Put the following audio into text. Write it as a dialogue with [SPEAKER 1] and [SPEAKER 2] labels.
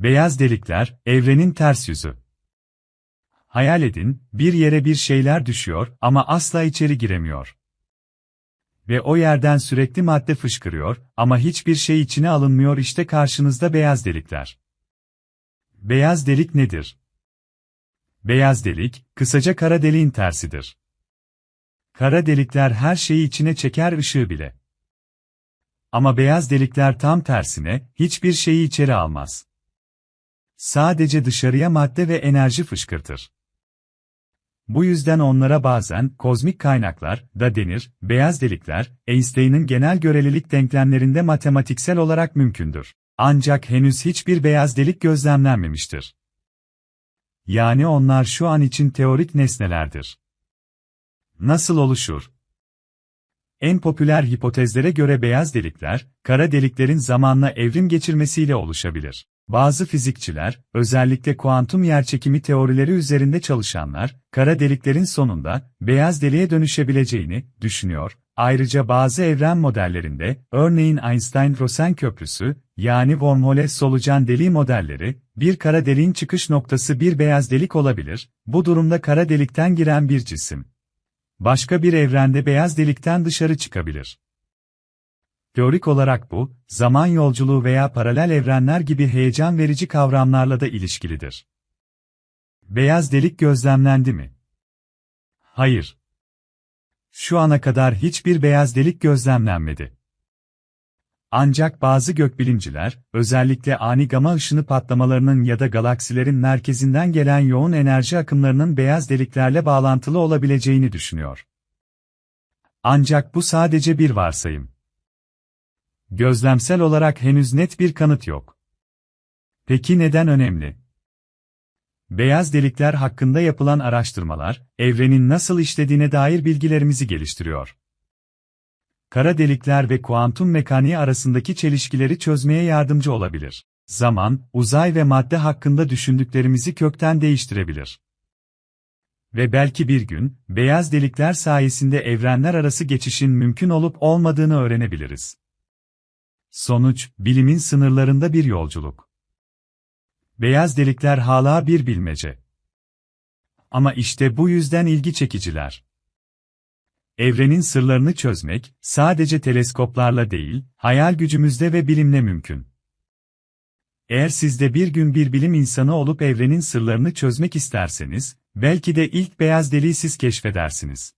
[SPEAKER 1] Beyaz delikler, evrenin ters yüzü. Hayal edin, bir yere bir şeyler düşüyor ama asla içeri giremiyor. Ve o yerden sürekli madde fışkırıyor ama hiçbir şey içine alınmıyor işte karşınızda beyaz delikler. Beyaz delik nedir? Beyaz delik, kısaca kara deliğin tersidir. Kara delikler her şeyi içine çeker ışığı bile. Ama beyaz delikler tam tersine, hiçbir şeyi içeri almaz. Sadece dışarıya madde ve enerji fışkırtır. Bu yüzden onlara bazen kozmik kaynaklar da denir. Beyaz delikler, Einstein'ın genel görelilik denklemlerinde matematiksel olarak mümkündür. Ancak henüz hiçbir beyaz delik gözlemlenmemiştir. Yani onlar şu an için teorik nesnelerdir. Nasıl oluşur? En popüler hipotezlere göre beyaz delikler, kara deliklerin zamanla evrim geçirmesiyle oluşabilir. Bazı fizikçiler, özellikle kuantum yerçekimi teorileri üzerinde çalışanlar, kara deliklerin sonunda beyaz deliğe dönüşebileceğini düşünüyor. Ayrıca bazı evren modellerinde, örneğin Einstein-Rosen köprüsü, yani wormhole solucan deliği modelleri, bir kara deliğin çıkış noktası bir beyaz delik olabilir, bu durumda kara delikten giren bir cisim. Başka bir evrende beyaz delikten dışarı çıkabilir. Teorik olarak bu, zaman yolculuğu veya paralel evrenler gibi heyecan verici kavramlarla da ilişkilidir. Beyaz delik gözlemlendi mi? Hayır. Şu ana kadar hiçbir beyaz delik gözlemlenmedi. Ancak bazı gökbilimciler, özellikle ani gama ışını patlamalarının ya da galaksilerin merkezinden gelen yoğun enerji akımlarının beyaz deliklerle bağlantılı olabileceğini düşünüyor. Ancak bu sadece bir varsayım. Gözlemsel olarak henüz net bir kanıt yok. Peki neden önemli? Beyaz delikler hakkında yapılan araştırmalar, evrenin nasıl işlediğine dair bilgilerimizi geliştiriyor. Kara delikler ve kuantum mekaniği arasındaki çelişkileri çözmeye yardımcı olabilir. Zaman, uzay ve madde hakkında düşündüklerimizi kökten değiştirebilir. Ve belki bir gün, beyaz delikler sayesinde evrenler arası geçişin mümkün olup olmadığını öğrenebiliriz. Sonuç, bilimin sınırlarında bir yolculuk. Beyaz delikler hala bir bilmece. Ama işte bu yüzden ilgi çekiciler. Evrenin sırlarını çözmek, sadece teleskoplarla değil, hayal gücümüzde ve bilimle mümkün. Eğer siz de bir gün bir bilim insanı olup evrenin sırlarını çözmek isterseniz, belki de ilk beyaz deliği siz keşfedersiniz.